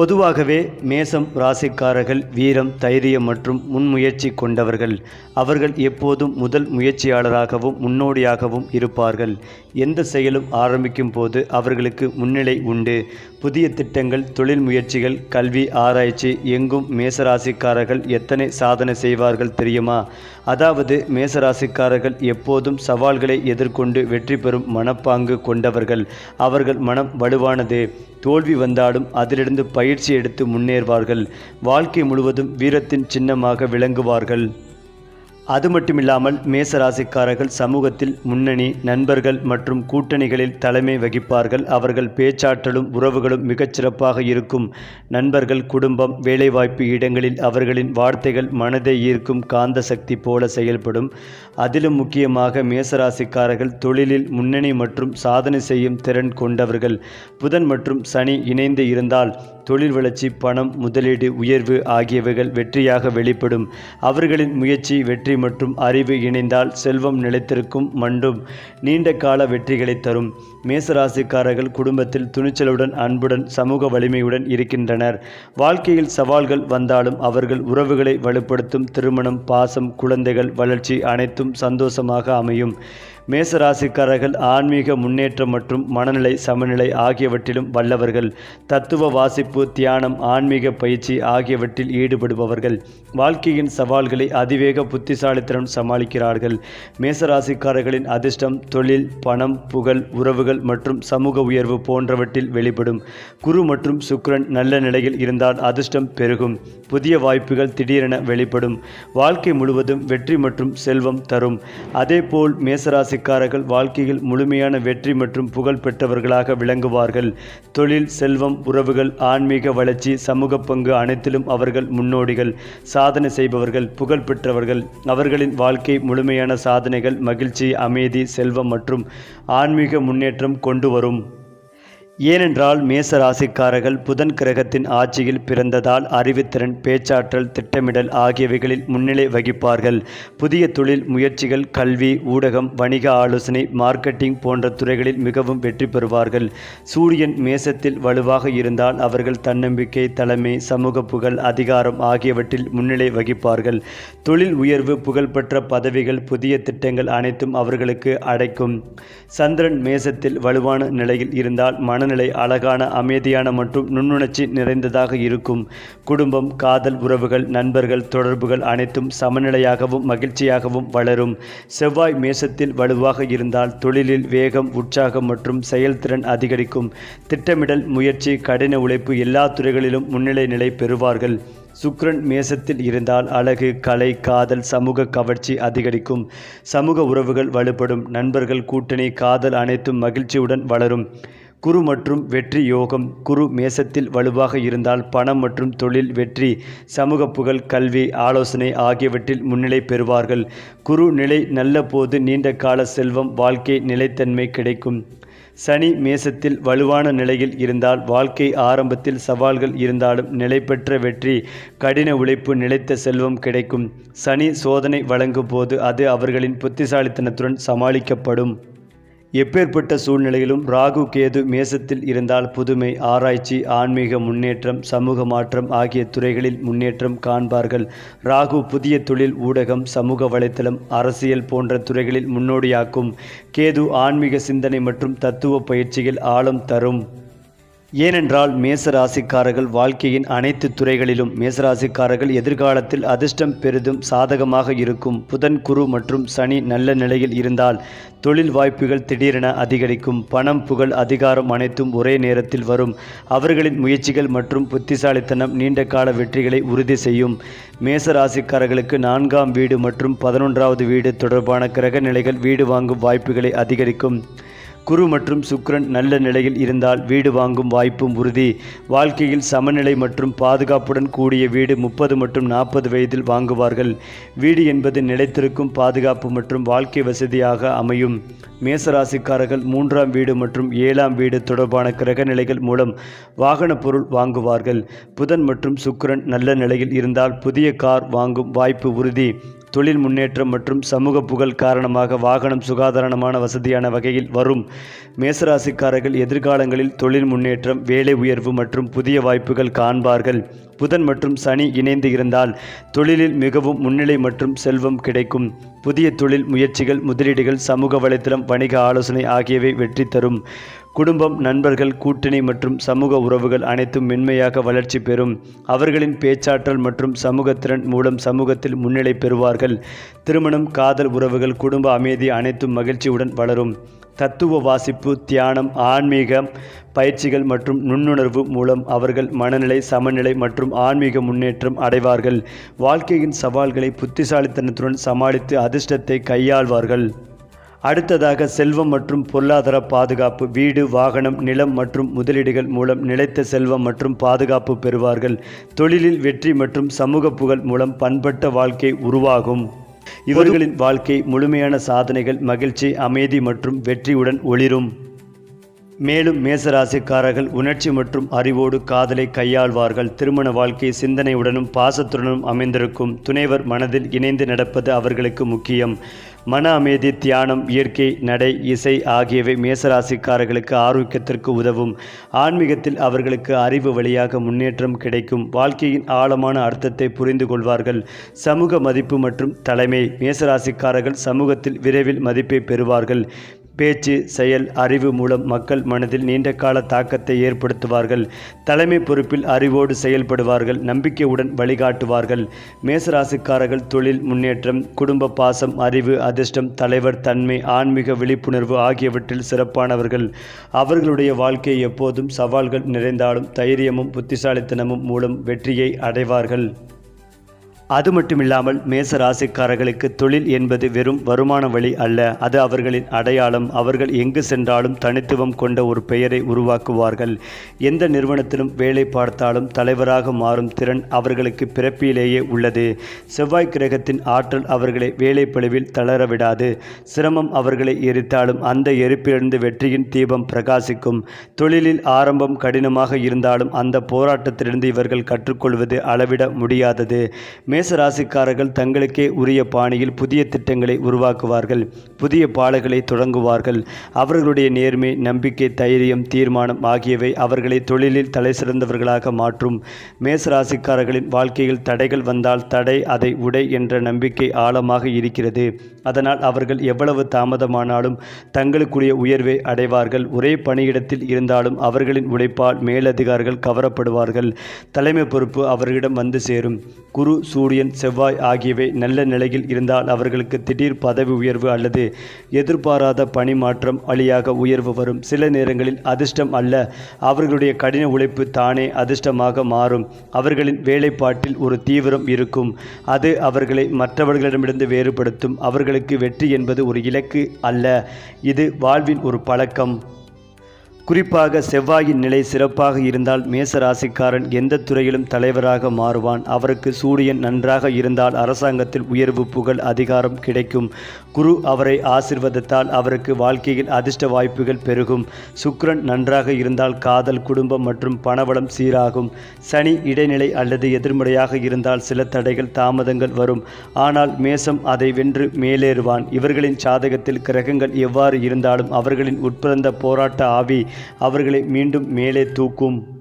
பொதுவாகவே மேசம் ராசிக்காரர்கள் வீரம் தைரியம் மற்றும் முன்முயற்சி கொண்டவர்கள். அவர்கள் எப்போதும் முதல் முயற்சியாளராகவும் முன்னோடியாகவும் இருப்பார்கள். எந்த செயலும் ஆரம்பிக்கும் போது அவர்களுக்கு முன்னிலை உண்டு. புதிய திட்டங்கள் தொழில் முயற்சிகள் கல்வி ஆராய்ச்சி எங்கும் மேசராசிக்காரர்கள் எத்தனை சாதனை செய்வார்கள் தெரியுமா? அதாவது மேசராசிக்காரர்கள் எப்போதும் சவால்களை எதிர்கொண்டு வெற்றி பெறும் மனப்பாங்கு கொண்டவர்கள். அவர்கள் மனம் வலுவானது. தோல்வி வந்தாலும் அதிலிருந்து பயிற்சி எடுத்து முன்னேறுவார்கள். வாழ்க்கை முழுவதும் வீரத்தின் சின்னமாக விளங்குவார்கள். அது மட்டுமில்லாமல் மேசராசிக்காரர்கள் சமூகத்தில் முன்னணி நண்பர்கள் மற்றும் கூட்டணிகளில் தலைமை வகிப்பார்கள். அவர்கள் பேச்சாற்றலும் உறவுகளும் மிகச்சிறப்பாக இருக்கும். நண்பர்கள் குடும்பம் வேலைவாய்ப்பு இடங்களில் அவர்களின் வார்த்தைகள் மனதை ஈர்க்கும் காந்த சக்தி போல செயல்படும். அதிலும் முக்கியமாக மேசராசிக்காரர்கள் தொழிலில் முன்னணி மற்றும் சாதனை செய்யும் திறன் கொண்டவர்கள். புதன் மற்றும் சனி இணைந்து இருந்தால் தொழில் வளர்ச்சி பணம் முதலீடு உயர்வு ஆகியவைகள் வெற்றியாக வெளிப்படும். அவர்களின் முயற்சி வெற்றி மற்றும் அறிவு இணைந்தால் செல்வம் நிலைத்திருக்கும் மண்டும் நீண்ட கால வெற்றிகளை தரும். மேசராசிக்காரர்கள் குடும்பத்தில் துணிச்சலுடன் அன்புடன் சமூக வலிமையுடன் இருக்கின்றனர். வாழ்க்கையில் சவால்கள் வந்தாலும் அவர்கள் உறவுகளை வலுப்படுத்தும் திருமணம் பாசம் குழந்தைகள் வளர்ச்சி அனைத்தும் சந்தோஷமாக அமையும். மேசராசிக்காரர்கள் ஆன்மீக முன்னேற்றம் மற்றும் மனநிலை சமநிலை ஆகியவற்றிலும் வல்லவர்கள். தத்துவ வாசிப்பு தியானம் ஆன்மீக பயிற்சி ஆகியவற்றில் ஈடுபடுபவர்கள். வாழ்க்கையின் சவால்களை அதிவேக புத்திசாலித்தனம் சமாளிக்கிறார்கள். மேசராசிக்காரர்களின் அதிர்ஷ்டம் தொழில் பணம் புகழ் உறவுகள் மற்றும் சமூக உயர்வு போன்றவற்றில் வெளிப்படும். குரு மற்றும் சுக்கிரன் நல்ல நிலையில் இருந்தால் அதிர்ஷ்டம் பெருகும். புதிய வாய்ப்புகள் திடீரென வெளிப்படும். வாழ்க்கை முழுவதும் வெற்றி மற்றும் செல்வம் தரும். அதேபோல் மேசராசிக்காரர்கள் வாழ்க்கையில் முழுமையான வெற்றி மற்றும் புகழ் பெற்றவர்களாக விளங்குவார்கள். தொழில் செல்வம் உறவுகள் ஆன்மீக வளர்ச்சி சமூக பங்கு அனைத்திலும் அவர்கள் முன்னோடிகள். சாதனை செய்பவர்கள் புகழ் பெற்றவர்கள். அவர்களின் வாழ்க்கை முழுமையான சாதனைகள் மகிழ்ச்சி அமைதி செல்வம் மற்றும் ஆன்மீக முன்னேற்றம் கொண்டு வரும். ஏனென்றால் மேச ராசிக்காரர்கள் புதன் கிரகத்தின் ஆட்சியில் பிறந்ததால் அறிவுத்திறன் பேச்சாற்றல் திட்டமிடல் ஆகியவைகளில் முன்னிலை வகிப்பார்கள். புதிய தொழில் முயற்சிகள் கல்வி ஊடகம் வணிக ஆலோசனை மார்க்கெட்டிங் போன்ற துறைகளில் மிகவும் வெற்றி பெறுவார்கள். சூரியன் மேசத்தில் வலுவாக இருந்தால் அவர்கள் தன்னம்பிக்கை தலைமை சமூக புகழ் அதிகாரம் ஆகியவற்றில் முன்னிலை வகிப்பார்கள். தொழில் உயர்வு புகழ்பெற்ற பதவிகள் புதிய திட்டங்கள் அனைத்தும் அவர்களுக்கு அடைக்கும். சந்திரன் மேசத்தில் வலுவான நிலையில் இருந்தால் மன மனநிலை அழகான அமைதியான மற்றும் நுண்ணுணர்ச்சி நிறைந்ததாக இருக்கும். குடும்பம் காதல் உறவுகள் நண்பர்கள் தொடர்புகள் அனைத்தும் சமநிலையாகவும் மகிழ்ச்சியாகவும் வளரும். செவ்வாய் மேசத்தில் வலுவாக இருந்தால் தொழிலில் வேகம் உற்சாகம் மற்றும் செயல்திறன் அதிகரிக்கும். திட்டமிடல் முயற்சி கடின உழைப்பு எல்லா துறைகளிலும் முன்னிலை நிலை பெறுவார்கள். சுக்ரன் மேசத்தில் இருந்தால் அழகு கலை காதல் சமூக கவர்ச்சி அதிகரிக்கும். சமூக உறவுகள் வலுப்படும். நண்பர்கள் கூட்டணி காதல் அனைத்தும் மகிழ்ச்சியுடன் வளரும். குரு மற்றும் வெற்றி யோகம் குரு மேசத்தில் வலுவாக இருந்தால் பணம் மற்றும் தொழில் வெற்றி சமூக புகழ் கல்வி ஆலோசனை ஆகியவற்றில் முன்னிலை பெறுவார்கள். குரு நிலை நல்ல போது நீண்ட கால செல்வம் வாழ்க்கை நிலைத்தன்மை கிடைக்கும். சனி மேசத்தில் வலுவான நிலையில் இருந்தால் வாழ்க்கை ஆரம்பத்தில் சவால்கள் இருந்தாலும் நிலைபெற்ற வெற்றி கடின உழைப்பு நிலைத்த செல்வம் கிடைக்கும். சனி சோதனை வழங்கும் போது அது அவர்களின் புத்திசாலித்தனத்துடன் சமாளிக்கப்படும். எப்பேற்பட்ட சூழ்நிலையிலும் ராகு கேது மேசத்தில் இருந்தால் புதுமை ஆராய்ச்சி ஆன்மீக முன்னேற்றம் சமூக மாற்றம் ஆகிய துறைகளில் முன்னேற்றம் காண்பார்கள். ராகு புதிய தொழில் ஊடகம் சமூக வலைத்தளம் அரசியல் போன்ற துறைகளில் முன்னோடியாக்கும். கேது ஆன்மீக சிந்தனை மற்றும் தத்துவ பயிற்சியில் ஆழம் தரும். ஏனென்றால் மேசராசிக்காரர்கள் வாழ்க்கையின் அனைத்து துறைகளிலும் மேசராசிக்காரர்கள் எதிர்காலத்தில் அதிர்ஷ்டம் பெரிதும் சாதகமாக இருக்கும். புதன் குரு மற்றும் சனி நல்ல நிலையில் இருந்தால் தொழில் வாய்ப்புகள் திடீரென அதிகரிக்கும். பணம் புகழ் அதிகாரம் அனைத்தும் ஒரே நேரத்தில் வரும். அவர்களின் முயற்சிகள் மற்றும் புத்திசாலித்தனம் நீண்ட கால வெற்றிகளை உறுதி செய்யும். மேசராசிக்காரர்களுக்கு நான்காம் வீடு மற்றும் பதினொன்றாவது வீடு தொடர்பான கிரக நிலைகள் வீடு வாங்கும் வாய்ப்புகளை அதிகரிக்கும். குரு மற்றும் சுக்ரன் நல்ல நிலையில் இருந்தால் வீடு வாங்கும் வாய்ப்பும் உறுதி. வாழ்க்கையில் சமநிலை மற்றும் பாதுகாப்புடன் கூடிய வீடு முப்பது மற்றும் நாற்பது வயதில் வாங்குவார்கள். வீடு என்பது நிலைத்திருக்கும் பாதுகாப்பு மற்றும் வாழ்க்கை வசதியாக அமையும். மேசராசிக்காரர்கள் மூன்றாம் வீடு மற்றும் ஏழாம் வீடு தொடர்பான கிரக நிலைகள் மூலம் வாகன பொருள் வாங்குவார்கள். புதன் மற்றும் சுக்ரன் நல்ல நிலையில் இருந்தால் புதிய கார் வாங்கும் வாய்ப்பு உறுதி. தொழில் முன்னேற்றம் மற்றும் சமூக புகழ் காரணமாக வாகனம் சுகாதாரமான வசதியான வகையில் வரும் மேசராசிக்காரர்கள் எதிர்காலங்களில் தொழில் முன்னேற்றம் வேலை உயர்வு மற்றும் புதிய வாய்ப்புகள் காண்பார்கள். புதன் மற்றும் சனி இணைந்து இருந்தால் தொழிலில் மிகவும் முன்னிலை மற்றும் செல்வம் கிடைக்கும். புதிய தொழில் முயற்சிகள் முதலீடுகள் சமூக வலைத்தளம் வணிக ஆலோசனை ஆகியவை வெற்றி தரும். குடும்பம் நண்பர்கள் கூட்டணி மற்றும் சமூக உறவுகள் அனைத்தும் மென்மையாக வளர்ச்சி பெறும். அவர்களின் பேச்சாற்றல் மற்றும் சமூகத்திறன் மூலம் சமூகத்தில் முன்னிலை பெறுவார்கள். திருமணம் காதல் உறவுகள் குடும்ப அமைதி அனைத்தும் மகிழ்ச்சியுடன் வளரும். தத்துவ வாசிப்பு தியானம் ஆன்மீக பயிற்சிகள் மற்றும் நுண்ணுணர்வு மூலம் அவர்கள் மனநிலை சமநிலை மற்றும் ஆன்மீக முன்னேற்றம் அடைவார்கள். வாழ்க்கையின் சவால்களை புத்திசாலித்தனத்துடன் சமாளித்து அதிர்ஷ்டத்தை கையாள்வார்கள். அடுத்ததாக செல்வம் மற்றும் பொருளாதார பாதுகாப்பு வீடு வாகனம் நிலம் மற்றும் முதலீடுகள் மூலம் நிலைத்த செல்வம் மற்றும் பாதுகாப்பு பெறுவார்கள். தொழிலில் வெற்றி மற்றும் சமூக புகழ் மூலம் பண்பட்ட வாழ்க்கை உருவாகும். இவர்களின் வாழ்க்கை முழுமையான சாதனைகள் மகிழ்ச்சி அமைதி மற்றும் வெற்றியுடன் ஒளிரும். மேலும் மேசராசிக்காரர்கள் உணர்ச்சி மற்றும் அறிவோடு காதலை கையாள்வார்கள். திருமண வாழ்க்கை சிந்தனையுடனும் பாசத்துடனும் அமைந்திருக்கும். துணைவர் மனதில் இணைந்து நடப்பது அவர்களுக்கு முக்கியம். மன அமைதி தியானம் இயற்கை நடை இசை ஆகியவை மேசராசிக்காரர்களுக்கு ஆரோக்கியத்திற்கு உதவும். ஆன்மீகத்தில் அவர்களுக்கு அறிவு வழியாக முன்னேற்றம் கிடைக்கும். வாழ்க்கையின் ஆழமான அர்த்தத்தை புரிந்து கொள்வார்கள். சமூக மதிப்பு மற்றும் தலைமை மேசராசிக்காரர்கள் சமூகத்தில் விரைவில் மதிப்பை பெறுவார்கள். பேச்சு செயல் அறிவு மூலம் மக்கள் மனதில் நீண்ட கால தாக்கத்தை ஏற்படுத்துவார்கள். தலைமை பொறுப்பில் அறிவோடு செயல்படுவார்கள் நம்பிக்கையுடன் வழிகாட்டுவார்கள். மேசராசிக்காரர்கள் தொழில் முன்னேற்றம் குடும்ப பாசம் அறிவு அதிர்ஷ்டம் தலைவர் தன்மை ஆன்மீக விழிப்புணர்வு ஆகியவற்றில் சிறப்பானவர்கள். அவர்களுடைய வாழ்க்கை எப்போதும் சவால்கள் நிறைந்தாலும் தைரியமும் புத்திசாலித்தனமும் மூலம் வெற்றியை அடைவார்கள். அது மட்டுமில்லாமல் மேச ராசிக்காரர்களுக்கு தொழில் என்பது வெறும் வருமான வழி அல்ல. அது அவர்களின் அடையாளம். அவர்கள் எங்கு சென்றாலும் தனித்துவம் கொண்ட ஒரு பெயரை உருவாக்குவார்கள். எந்த நிறுவனத்திலும் வேலை பார்த்தாலும் தலைவராக மாறும் திறன் அவர்களுக்கு பிறப்பிலேயே உள்ளது. செவ்வாய் கிரகத்தின் ஆற்றல் அவர்களை வேலை பழுவில் தளரவிடாது சிரமம் அவர்களை எரித்தாலும் அந்த எரிப்பிலிருந்து வெற்றியின் தீபம் பிரகாசிக்கும். தொழிலில் ஆரம்பம் கடினமாக இருந்தாலும் அந்த போராட்டத்திலிருந்து இவர்கள் கற்றுக்கொள்வது அளவிட முடியாதது. மே ராசிக்காரர்கள் தங்களுக்கே உரிய பாணியில் புதிய திட்டங்களை உருவாக்குவார்கள் புதிய பாலைகளை தொடங்குவார்கள். அவர்களுடைய நேர்மை நம்பிக்கை தைரியம் தீர்மானம் ஆகியவை அவர்களை தொழிலில் தலை சிறந்தவர்களாக மாற்றும். மேச ராசிக்காரர்களின் வாழ்க்கையில் தடைகள் வந்தால் தடை அதை உடை என்ற நம்பிக்கை ஆழமாக இருக்கிறது. அதனால் அவர்கள் எவ்வளவு தாமதமானாலும் தங்களுக்குரிய உயர்வை அடைவார்கள். ஒரே பணியிடத்தில் இருந்தாலும் அவர்களின் உழைப்பால் மேலதிகாரிகள் கவரப்படுவார்கள். தலைமை பொறுப்பு அவர்களிடம் வந்து சேரும். குரு சூரியன் செவ்வாய் ஆகியவை நல்ல நிலையில் இருந்தால் அவர்களுக்கு திடீர் பதவி உயர்வு அல்லது எதிர்பாராத பணி மாற்றம் வழியாக உயர்வு வரும். சில நேரங்களில் அதிர்ஷ்டம் அல்ல. அவர்களுடைய கடின உழைப்பு தானே அதிர்ஷ்டமாக மாறும். அவர்களின் வேலைப்பாட்டில் ஒரு தீவிரம் இருக்கும். அது அவர்களை மற்றவர்களிடமிருந்து வேறுபடுத்தும். அவர்களுக்கு வெற்றி என்பது ஒரு இலக்கு அல்ல. இது வாழ்வின் ஒரு பழக்கம். குறிப்பாக செவ்வாயின் நிலை சிறப்பாக இருந்தால் மேச ராசிக்காரன் எந்த துறையிலும் தலைவராக மாறுவான். அவருக்கு சூரியன் நன்றாக இருந்தால் அரசாங்கத்தில் உயர்வு புகழ் அதிகாரம் கிடைக்கும். குரு அவரை ஆசிர்வதித்தால் அவருக்கு வாழ்க்கையில் அதிர்ஷ்ட வாய்ப்புகள் பெருகும். சுக்ரன் நன்றாக இருந்தால் காதல் குடும்பம் மற்றும் பணவளம் சீராகும். சனி இடைநிலை அல்லது எதிர்மறையாக இருந்தால் சில தடைகள் தாமதங்கள் வரும். ஆனால் மேசம் அதை வென்று மேலேறுவான். இவர்களின் சாதகத்தில் கிரகங்கள் எவ்வாறு இருந்தாலும் அவர்களின் உட்பிறந்த போராட்ட ஆவி அவர்களை மீண்டும் மேலே தூக்கும்.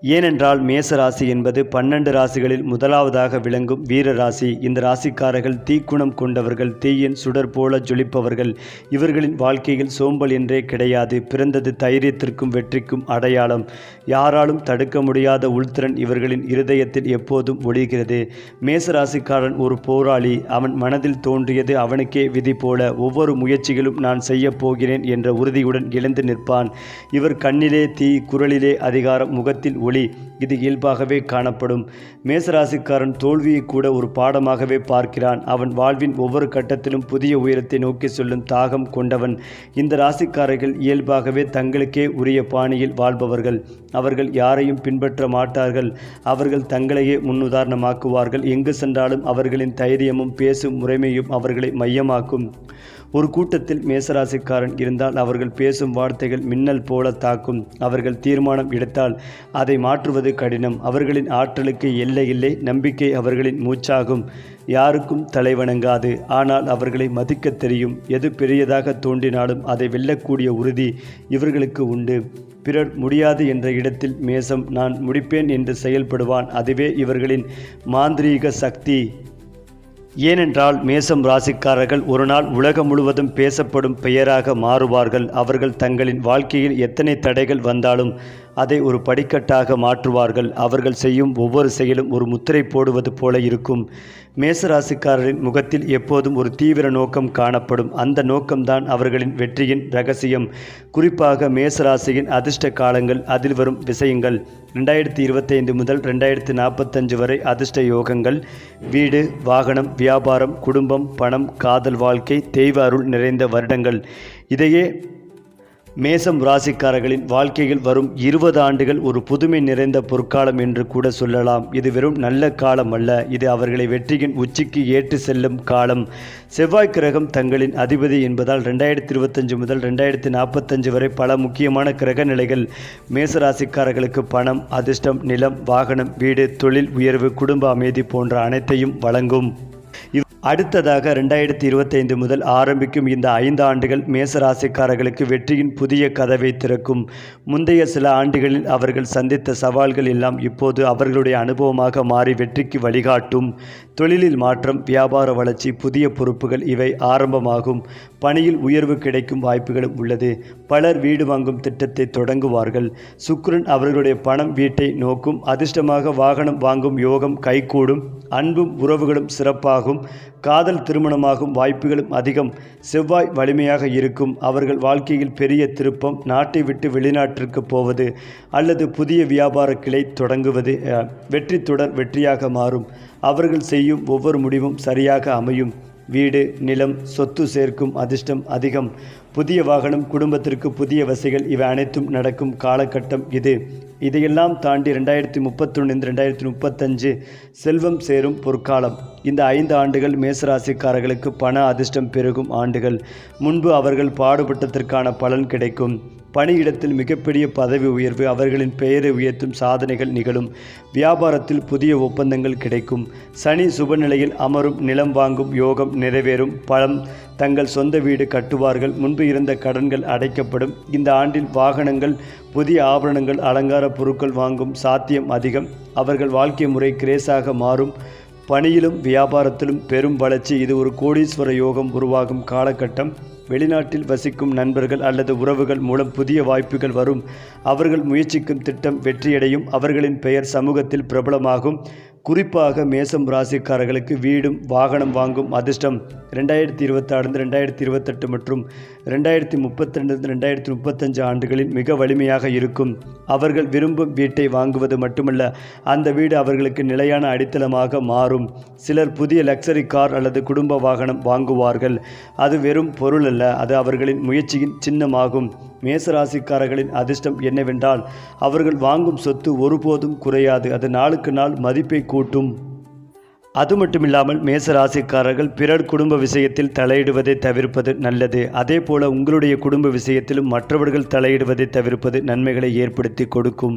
ஏனென்றால் மேச ராசி என்பது பன்னெண்டு ராசிகளில் முதலாவதாக விளங்கும் வீர ராசி. இந்த ராசிக்காரர்கள் தீக்குணம் கொண்டவர்கள் தீயின் சுடர் போல ஜொலிப்பவர்கள். இவர்களின் வாழ்க்கையில் சோம்பல் என்றே கிடையாது. பிறந்தது தைரியத்திற்கும் வெற்றிக்கும் அடையாளம். யாராலும் தடுக்க முடியாத உள்திறன் இவர்களின் இருதயத்தில் எப்போதும் ஒளிகிறது. மேச ராசிக்காரன் ஒரு போராளி. அவன் மனதில் தோன்றியது அவனுக்கே விதி போல. ஒவ்வொரு முயற்சிகளும் நான் செய்யப் போகிறேன் என்ற உறுதியுடன் எழுந்து நிற்பான். இவர் கண்ணிலே தீ குரலிலே அதிகாரம் முகத்தில் ஒளி இது இயல்பாகவே காணப்படும். மேசராசிக்காரன் தோல்வியை கூட ஒரு பாடமாகவே பார்க்கிறான். அவன் வாழ்வின் ஒவ்வொரு கட்டத்திலும் புதிய உயரத்தை நோக்கி செல்லும் தாகம் கொண்டவன். இந்த ராசிக்காரர்கள் இயல்பாகவே தங்களுக்கே உரிய பாணியில் வாழ்பவர்கள். அவர்கள் யாரையும் பின்பற்ற மாட்டார்கள். அவர்கள் தங்களையே முன்னுதாரணமாக்குவார்கள். எங்கு சென்றாலும் அவர்களின் தைரியமும் பேசும் முறைமையும் அவர்களை மையமாக்கும். ஒரு கூட்டத்தில் மேசராசிக்காரன் இருந்தால் அவர்கள் பேசும் வார்த்தைகள் மின்னல் போல தாக்கும். அவர்கள் தீர்மானம் எடுத்தால் அதை மாற்றுவது கடினம். அவர்களின் ஆற்றலுக்கு எல்லை இல்லை நம்பிக்கை அவர்களின் மூச்சாகும். யாருக்கும் தலைவணங்காது ஆனால் அவர்களை மதிக்கத் தெரியும். எது பெரியதாக தோன்றினாலும் அதை வெல்லக்கூடிய உறுதி இவர்களுக்கு உண்டு. பிறர் முடியாது என்ற இடத்தில் மேசம் நான் முடிப்பேன் என்று செயல்படுவான். அதுவே இவர்களின் மாந்திரீக சக்தி. ஏனென்றால் மேசம் ராசிக்காரர்கள் ஒரு நாள் உலகம் முழுவதும் பேசப்படும் பெயராக மாறுவார்கள். அவர்கள் தங்களின் வாழ்க்கையில் எத்தனை தடைகள் வந்தாலும் அதை ஒரு படிக்கட்டாக மாற்றுவார்கள். அவர்கள் செய்யும் ஒவ்வொரு செயலும் ஒரு முத்திரை போடுவது போல இருக்கும். மேசராசிக்காரரின் முகத்தில் எப்போதும் ஒரு தீவிர நோக்கம் காணப்படும். அந்த நோக்கம்தான் அவர்களின் வெற்றியின் ரகசியம். குறிப்பாக மேசராசியின் அதிர்ஷ்ட காலங்கள் அதில் வரும் விஷயங்கள். ரெண்டாயிரத்தி இருபத்தைந்து முதல் ரெண்டாயிரத்தி நாற்பத்தஞ்சு வரை அதிர்ஷ்ட யோகங்கள். வீடு வாகனம் வியாபாரம் குடும்பம் பணம் காதல் வாழ்க்கை தெய்வ அருள் நிறைந்த வருடங்கள். இதையே மேசம் ராசிக்காரர்களின் வாழ்க்கையில் வரும் இருபது ஆண்டுகள் ஒரு புதுமை நிறைந்த பொற்காலம் என்று கூட சொல்லலாம். இது வெறும் நல்ல காலம் அல்ல. இது அவர்களை வெற்றியின் உச்சிக்கு ஏற்று செல்லும் காலம். செவ்வாய் கிரகம் தங்களின் அதிபதி என்பதால் ரெண்டாயிரத்தி இருபத்தஞ்சு முதல் ரெண்டாயிரத்தி நாற்பத்தஞ்சு வரை பல முக்கியமான கிரக நிலைகள். மேச ராசிக்காரர்களுக்கு பணம் அதிர்ஷ்டம் நிலம் வாகனம் வீடு தொழில் உயர்வு குடும்ப அமைதி போன்ற அனைத்தையும் வழங்கும். அடுத்ததாக ரெண்டாயிரத்தி இருபத்தைந்து முதல் ஆரம்பிக்கும் இந்த ஐந்து ஆண்டுகள் மேசராசிக்காரர்களுக்கு வெற்றியின் புதிய கதவை திறக்கும். முந்தைய சில ஆண்டுகளில் அவர்கள் சந்தித்த சவால்கள் எல்லாம் இப்போது அவர்களுடைய அனுபவமாக மாறி வெற்றிக்கு வழிகாட்டும். தொழிலில் மாற்றம் வியாபார வளர்ச்சி புதிய பொறுப்புகள் இவை ஆரம்பமாகும். பணியில் உயர்வு கிடைக்கும் வாய்ப்புகளும் உள்ளது. பலர் வீடு வாங்கும் திட்டத்தை தொடங்குவார்கள். சுக்ரன் அவர்களுடைய பணம் வீட்டை நோக்கும் அதிர்ஷ்டமாக வாகனம் வாங்கும் யோகம் கைகூடும் அன்பும் உறவுகளும் சிறப்பாகும் காதல் திருமணமாகும் வாய்ப்புகளும் அதிகம். செவ்வாய் வலிமையாக இருக்கும். அவர்கள் வாழ்க்கையில் பெரிய திருப்பம் நாட்டை விட்டு வெளிநாட்டிற்கு போவது அல்லது புதிய வியாபார கிளை தொடங்குவது வெற்றி தொடர் வெற்றியாக மாறும். அவர்கள் செய்யும் ஒவ்வொரு முடிவும் சரியாக அமையும். வீடு நிலம் சொத்து சேர்க்கும் அதிர்ஷ்டம் அதிகம். புதிய வாகனம் குடும்பத்திற்கு புதிய வசதிகள் இவை அனைத்தும் நடக்கும் காலகட்டம் இது. இதையெல்லாம் தாண்டி ரெண்டாயிரத்தி முப்பத்தொன்று ரெண்டாயிரத்தி முப்பத்தஞ்சு செல்வம் சேரும் பொற்காலம். இந்த ஐந்து ஆண்டுகள் மேசராசிக்காரர்களுக்கு பண அதிர்ஷ்டம் பெருகும் ஆண்டுகள். முன்பு அவர்கள் பாடுபட்டதற்கான பலன் கிடைக்கும். பணியிடத்தில் மிகப்பெரிய பதவி உயர்வு அவர்களின் பெயரை உயர்த்தும் சாதனைகள் நிகழும். வியாபாரத்தில் புதிய ஒப்பந்தங்கள் கிடைக்கும். சனி சுபநிலையில் அமரும் நிலம் வாங்கும் யோகம் நிறைவேறும் பலம் தங்கள் சொந்த வீடு கட்டுவார்கள் முன்பு இருந்த கடன்கள் அடைக்கப்படும். இந்த ஆண்டில் வாகனங்கள் புதிய ஆபரணங்கள் அலங்கார பொருட்கள் வாங்கும் சாத்தியம் அதிகம். அவர்கள் வாழ்க்கை முறை கிரேஸாக மாறும். பணியிலும் வியாபாரத்திலும் பெரும் வளர்ச்சி. இது ஒரு கோடீஸ்வர யோகம் உருவாகும் காலகட்டம். வெளிநாட்டில் வசிக்கும் நண்பர்கள் அல்லது உறவுகள் மூலம் புதிய வாய்ப்புகள் வரும். அவர்கள் முயற்சிக்கும் திட்டம் வெற்றியடையும். அவர்களின் பெயர் சமூகத்தில் பிரபலமாகும். குறிப்பாக மேசம் ராசிக்காரர்களுக்கு வீடும் வாகனம் வாங்கும் அதிர்ஷ்டம். ரெண்டாயிரத்தி இருபத்தாறு ரெண்டாயிரத்தி இருபத்தெட்டு மற்றும் ரெண்டாயிரத்தி முப்பத்தி ரெண்டு ரெண்டாயிரத்தி முப்பத்தஞ்சு ஆண்டுகளில் மிக வலிமையாக இருக்கும். அவர்கள் விரும்பும் வீட்டை வாங்குவது மட்டுமல்ல அந்த வீடு அவர்களுக்கு நிலையான அடித்தளமாக மாறும். சிலர் புதிய லக்ஸரி கார் அல்லது குடும்ப வாகனம் வாங்குவார்கள். அது வெறும் பொருள் அல்ல அது அவர்களின் முயற்சியின் சின்னமாகும். மேசராசிக்காரர்களின் அதிர்ஷ்டம் என்னவென்றால் அவர்கள் வாங்கும் சொத்து ஒருபோதும் குறையாது அது நாளுக்கு நாள் மதிப்பை கூட்டும். அது மட்டுமில்லாமல் மேச ராசிக்காரர்கள் பிறர் குடும்ப விஷயத்தில் தலையிடுவதை தவிர்ப்பது நல்லது. அதே போல உங்களுடைய குடும்ப விஷயத்திலும் மற்றவர்கள் தலையிடுவதை தவிர்ப்பது நன்மைகளை ஏற்படுத்தி கொடுக்கும்.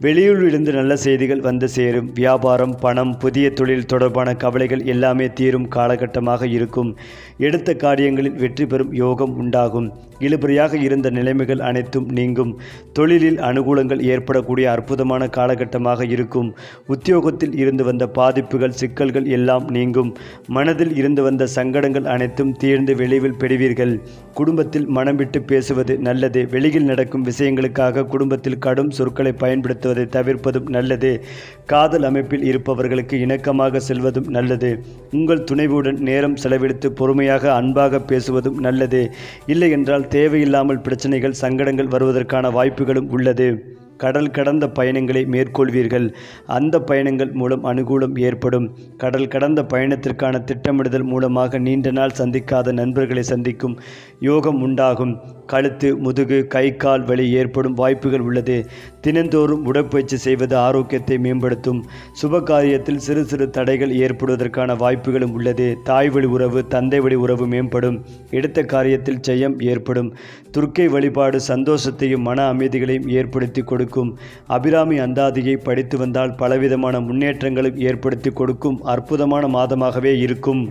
வெளியூரிலிருந்து நல்ல செய்திகள் வந்து சேரும். வியாபாரம் பணம் புதிய தொழில் தொடர்பான கவலைகள் எல்லாமே தீரும் காலகட்டமாக இருக்கும். எடுத்த காரியங்களில் வெற்றி பெறும் யோகம் உண்டாகும். இழுபறியாக இருந்த நிலைமைகள் அனைத்தும் நீங்கும். தொழிலில் அனுகூலங்கள் ஏற்படக்கூடிய அற்புதமான காலகட்டமாக இருக்கும். உத்தியோகத்தில் இருந்து வந்த பாதிப்புகள் சிக்கல்கள் எல்லாம் நீங்கும். மனதில் இருந்து வந்த சங்கடங்கள் அனைத்தும் தீர்ந்து விளைவில் பெறுவீர்கள். குடும்பத்தில் மனம் விட்டு பேசுவது நல்லது. வெளியில் நடக்கும் விஷயங்களுக்காக குடும்பத்தில் கடும் சொற்களை பயன்படுத்துவதை தவிர்ப்பதும் நல்லது. காதல் அமைப்பில் இருப்பவர்களுக்கு இணக்கமாக செல்வதும் நல்லது. உங்கள் துணைவுடன் நேரம் செலவழித்து பொறுமையாக அன்பாக பேசுவதும் நல்லது. இல்லை என்றால் தேவையில்லாமல் பிரச்சனைகள் சங்கடங்கள் வருவதற்கான வாய்ப்புகளும் உள்ளது. கடல் கடந்த பயணங்களை மேற்கொள்வீர்கள். அந்த பயணங்கள் மூலம் அனுகூலம் ஏற்படும். கடல் கடந்த பயணத்திற்கான திட்டமிடுதல் மூலமாக நீண்ட நாள் சந்திக்காத நண்பர்களை சந்திக்கும் யோகம் உண்டாகும். கழுத்து முதுகு கை கால் வலி ஏற்படும் வாய்ப்புகள் உள்ளது. தினந்தோறும் உடற்பயிற்சி செய்வது ஆரோக்கியத்தை மேம்படுத்தும். சுப காரியத்தில் சிறு சிறு தடைகள் ஏற்படுவதற்கான வாய்ப்புகளும் உள்ளது. தாய் வழி உறவு தந்தை வழி உறவு மேம்படும். எடுத்த காரியத்தில் ஜெயம் ஏற்படும். துர்க்கை வழிபாடு சந்தோஷத்தையும் மன அமைதிகளையும் ஏற்படுத்தி கொடுக்கும். அபிராமி அந்தாதியை படித்து வந்தால் பலவிதமான முன்னேற்றங்களும் ஏற்படுத்தி கொடுக்கும். அற்புதமான மாதமாகவே இருக்கும்.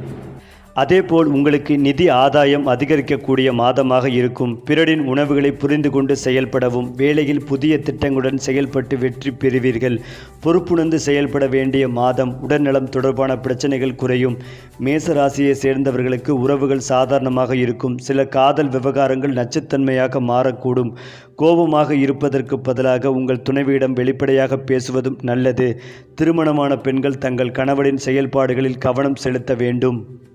அதேபோல் உங்களுக்கு நிதி ஆதாயம் அதிகரிக்கக்கூடிய மாதமாக இருக்கும். பிறரின் உணவுகளை புரிந்து கொண்டு செயல்படவும். வேலையில் புதிய திட்டங்களுடன் செயல்பட்டு வெற்றி பெறுவீர்கள். பொறுப்புணர்ந்து செயல்பட வேண்டிய மாதம் உடல்நலம் தொடர்பான பிரச்சனைகள் குறையும். மேச ராசியை சேர்ந்தவர்களுக்கு உறவுகள் சாதாரணமாக இருக்கும். சில காதல் விவகாரங்கள் நச்சுத்தன்மையாக மாறக்கூடும். கோபமாக இருப்பதற்கு பதிலாக உங்கள் துணைவியிடம் வெளிப்படையாக பேசுவதும் நல்லது. திருமணமான பெண்கள் தங்கள் கணவரின் செயல்பாடுகளில் கவனம் செலுத்த வேண்டும்.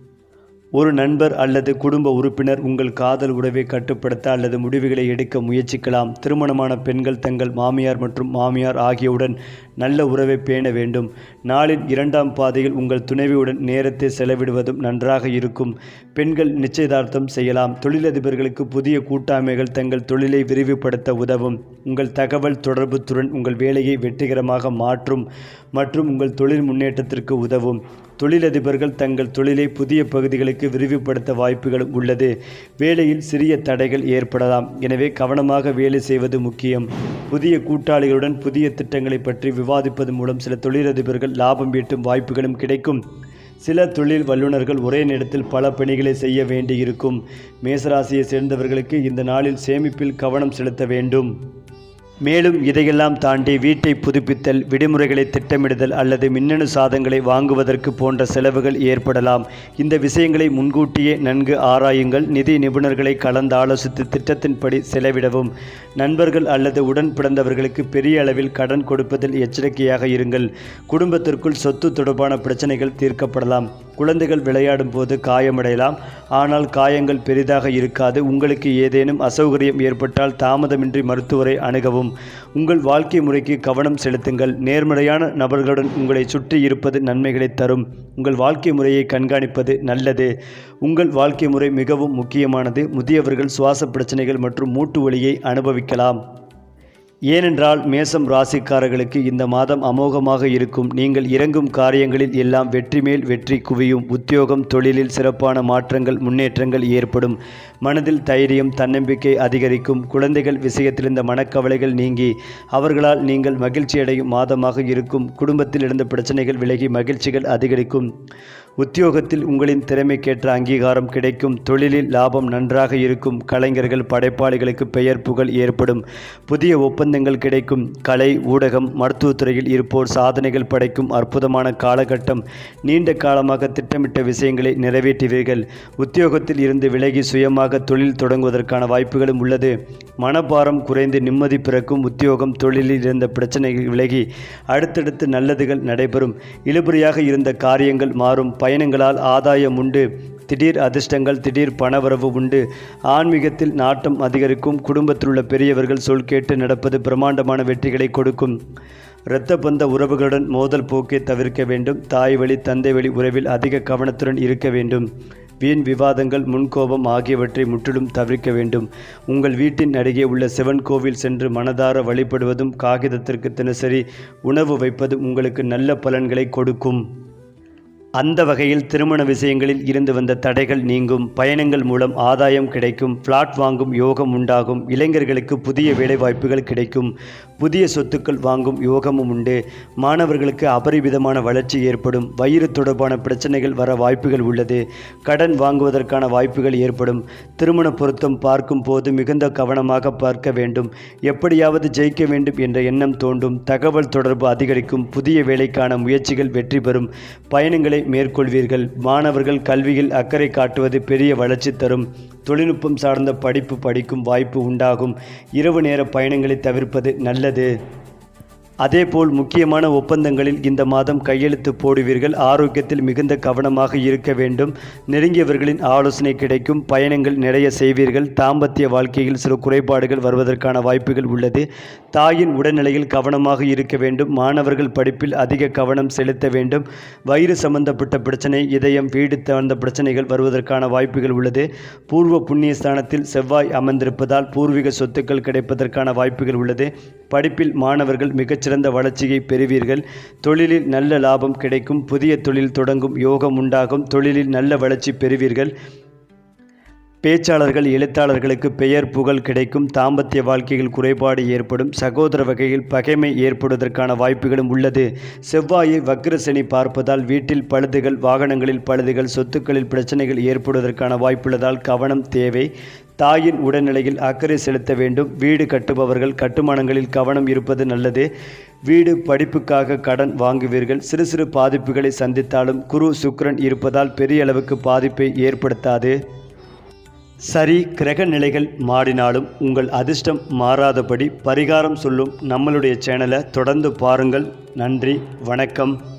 ஒரு நண்பர் அல்லது குடும்ப உறுப்பினர் உங்கள் காதல் உறவை கட்டுப்படுத்த அல்லது முடிவுகளை எடுக்க முயற்சிக்கலாம். திருமணமான பெண்கள் தங்கள் மாமியார் மற்றும் மாமியார் ஆகியவுடன் நல்ல உறவை பேண வேண்டும். நாளின் இரண்டாம் பாதையில் உங்கள் துணைவியுடன் நேரத்தை செலவிடுவதும் நன்றாக இருக்கும். பெண்கள் நிச்சயதார்த்தம் செய்யலாம். தொழிலதிபர்களுக்கு புதிய கூட்டாமைகள் தங்கள் தொழிலை விரிவுபடுத்த உதவும். உங்கள் தகவல் தொடர்பு துறன் உங்கள் வேலையை வெற்றிகரமாக மாற்றும் மற்றும் உங்கள் தொழில் முன்னேற்றத்திற்கு உதவும். தொழிலதிபர்கள் தங்கள் தொழிலை புதிய பகுதிகளுக்கு விரிவுபடுத்த வாய்ப்புகளும் உள்ளது. வேலையில் சிறிய தடைகள் ஏற்படலாம். எனவே கவனமாக வேலை செய்வது முக்கியம். புதிய கூட்டாளிகளுடன் புதிய திட்டங்களை பற்றி விவாதிப்பது மூலம் சில தொழிலதிபர்கள் லாபம் ஈட்டும் வாய்ப்புகளும் கிடைக்கும். சில தொழில் வல்லுநர்கள் ஒரே நேரத்தில் பல பணிகளை செய்ய வேண்டியிருக்கும். மேசராசியை சேர்ந்தவர்களுக்கு இந்த நாளில் சேமிப்பில் கவனம் செலுத்த வேண்டும். மேலும் இதையெல்லாம் தாண்டி வீட்டை புதுப்பித்தல் விடுமுறைகளை திட்டமிடுதல் அல்லது மின்னணு சாதங்களை வாங்குவதற்கு போன்ற செலவுகள் ஏற்படலாம். இந்த விஷயங்களை முன்கூட்டியே நன்கு ஆராயுங்கள். நிதி நிபுணர்களை கலந்து ஆலோசித்து திட்டத்தின்படி செலவிடவும். நண்பர்கள் அல்லது உடன் பிறந்தவர்களுக்கு பெரிய அளவில் கடன் கொடுப்பதில் எச்சரிக்கையாக இருங்கள். குடும்பத்திற்குள் சொத்து தொடர்பான பிரச்சனைகள் தீர்க்கப்படலாம். குழந்தைகள் விளையாடும் போது காயமடையலாம். ஆனால் காயங்கள் பெரிதாக இருக்காது. உங்களுக்கு ஏதேனும் அசௌகரியம் ஏற்பட்டால் தாமதமின்றி மருத்துவரை அணுகவும். உங்கள் வாழ்க்கை முறைக்கு கவனம் செலுத்துங்கள். நேர்மறையான நபர்களுடன் உங்களை சுற்றி இருப்பது நன்மைகளை தரும். உங்கள் வாழ்க்கை முறையை கண்காணிப்பது நல்லது. உங்கள் வாழ்க்கை முறை மிகவும் முக்கியமானது. முதியவர்கள் சுவாச பிரச்சனைகள் மற்றும் மூட்டு வலியை அனுபவிக்கலாம். ஏனென்றால் மேசம் ராசிக்காரர்களுக்கு இந்த மாதம் அமோகமாக இருக்கும். நீங்கள் இறங்கும் காரியங்களில் எல்லாம் வெற்றி மேல் வெற்றி குவியும். உத்தியோகம் தொழிலில் சிறப்பான மாற்றங்கள் முன்னேற்றங்கள் ஏற்படும். மனதில் தைரியம் தன்னம்பிக்கை அதிகரிக்கும். குழந்தைகள் விஷயத்தில் இந்த மனக்கவலைகள் நீங்கி அவர்களால் நீங்கள் மகிழ்ச்சியடையும் மாதமாக இருக்கும். குடும்பத்தில் இருந்த பிரச்சனைகள் விலகி மகிழ்ச்சிகள் அதிகரிக்கும். உத்தியோகத்தில் உங்களின் திறமைக்கேற்ற அங்கீகாரம் கிடைக்கும். தொழிலில் லாபம் நன்றாக இருக்கும். கலைஞர்கள் படைப்பாளிகளுக்கு பெயர் புகழ் ஏற்படும். புதிய ஒப்பந்தங்கள் கிடைக்கும். கலை ஊடகம் மருத்துவத்துறையில் இருப்போர் சாதனைகள் படைக்கும் அற்புதமான காலகட்டம். நீண்ட காலமாக திட்டமிட்ட விஷயங்களை நிறைவேற்றுவீர்கள். உத்தியோகத்தில் இருந்து விலகி சுயமாக தொழில் தொடங்குவதற்கான வாய்ப்புகளும் உள்ளது. மனபாரம் குறைந்து நிம்மதி பிறக்கும். உத்தியோகம் தொழிலில் இருந்த பிரச்சனைகள் விலகி அடுத்தடுத்து நல்லதுகள் நடைபெறும். இழுபறியாக இருந்த காரியங்கள் மாறும். பயணங்களால் ஆதாயம் உண்டு. திடீர் அதிர்ஷ்டங்கள் திடீர் பணவரவு உண்டு. ஆன்மீகத்தில் நாட்டம் அதிகரிக்கும். குடும்பத்தில் உள்ள பெரியவர்கள் சொல் கேட்டு நடப்பது பிரம்மாண்டமான வெற்றிகளை கொடுக்கும். இரத்த பந்த உறவுகளுடன் மோதல் போக்கை தவிர்க்க வேண்டும். தாய் வழி தந்தை வழி உறவில் அதிக கவனத்துடன் இருக்க வேண்டும். வீண் விவாதங்கள் முன்கோபம் ஆகியவற்றை முற்றிலும் தவிர்க்க வேண்டும். உங்கள் வீட்டின் அருகே உள்ள சிவன் கோவில் சென்று மனதார வழிபடுவதும் காகிதத்திற்கு தினசரி உணவு வைப்பதும் உங்களுக்கு நல்ல பலன்களை கொடுக்கும். அந்த வகையில் திருமண விஷயங்களில் இருந்து வந்த தடைகள் நீங்கும் பயணங்கள் மூலம் ஆதாயம் கிடைக்கும் பிளாட் வாங்கும் யோகம் உண்டாகும் இளைஞர்களுக்கு புதிய வேலைவாய்ப்புகள் கிடைக்கும் புதிய சொத்துக்கள் வாங்கும் யோகமும் உண்டு. மாணவர்களுக்கு அபரிவிதமான வளர்ச்சி ஏற்படும் வயிறு தொடர்பான பிரச்சனைகள் வர வாய்ப்புகள் உள்ளது. கடன் வாங்குவதற்கான வாய்ப்புகள் ஏற்படும். திருமண பொருத்தம் பார்க்கும் போது மிகுந்த கவனமாக பார்க்க வேண்டும். எப்படியாவது ஜெயிக்க வேண்டும் என்ற எண்ணம் தோண்டும் தகவல் தொடர்பு அதிகரிக்கும். புதிய வேலைக்கான முயற்சிகள் வெற்றி பெறும். பயணங்களை மேற்கொள்வீர்கள். மாணவர்கள் கல்வியில் அக்கறை காட்டுவது பெரிய வளர்ச்சி தரும். தொழில்நுட்பம் சார்ந்த படிப்பு படிக்கும் வாய்ப்பு உண்டாகும். இரவு நேர பயணங்களை தவிர்ப்பது நல்லது. அதேபோல் முக்கியமான ஒப்பந்தங்களில் இந்த மாதம் கையெழுத்து போடுவீர்கள். ஆரோக்கியத்தில் மிகுந்த கவனமாக இருக்க வேண்டும். நெருங்கியவர்களின் ஆலோசனை கிடைக்கும். பயணங்கள் நிறைய செய்வீர்கள். தாம்பத்திய வாழ்க்கையில் சில குறைபாடுகள் வருவதற்கான வாய்ப்புகள் உள்ளது. தாயின் உடல்நிலையில் கவனமாக இருக்க வேண்டும். மாணவர்கள் படிப்பில் அதிக கவனம் செலுத்த வேண்டும். வயிறு சம்பந்தப்பட்ட பிரச்சனை இதயம் வீடு சார்ந்த பிரச்சனைகள் வருவதற்கான வாய்ப்புகள் உள்ளது. பூர்வ புண்ணிய ஸ்தானத்தில் செவ்வாய் அமர்ந்திருப்பதால் பூர்வீக சொத்துக்கள் கிடைப்பதற்கான வாய்ப்புகள் உள்ளது. படிப்பில் மாணவர்கள் மிகச்சிறந்த வளர்ச்சியை பெறுவீர்கள். தொழிலில் நல்ல லாபம் கிடைக்கும். புதிய தொழில் தொடங்கும் யோகம் உண்டாகும். தொழிலில் நல்ல வளர்ச்சி பெறுவீர்கள். பேச்சாளர்கள் எழுத்தாளர்களுக்கு பெயர் புகழ் கிடைக்கும். தாம்பத்திய வாழ்க்கையில் குறைபாடு ஏற்படும். சகோதர வகையில் பகைமை ஏற்படுவதற்கான வாய்ப்புகளும் உள்ளது. செவ்வாயை வக்ரசனி பார்ப்பதால் வீட்டில் பழுதுகள் வாகனங்களில் பழுதுகள் சொத்துக்களில் பிரச்சனைகள் ஏற்படுவதற்கான வாய்ப்புள்ளதால் கவனம் தேவை. தாயின் உடல்நிலையில் அக்கறை செலுத்த வேண்டும். வீடு கட்டுபவர்கள் கட்டுமானங்களில் கவனம் இருப்பது நல்லது. வீடு படிப்புக்காக கடன் வாங்குவீர்கள். சிறு சிறு பாதிப்புகளை சந்தித்தாலும் குரு சுக்ரன் இருப்பதால் பெரிய அளவுக்கு பாதிப்பை ஏற்படுத்தாது. சரி கிரக நிலைகள் மாறினாலும் உங்கள் அதிர்ஷ்டம் மாறாதபடி பரிகாரம் சொல்லும் நம்மளுடைய சேனலை தொடர்ந்து பாருங்கள். நன்றி வணக்கம்.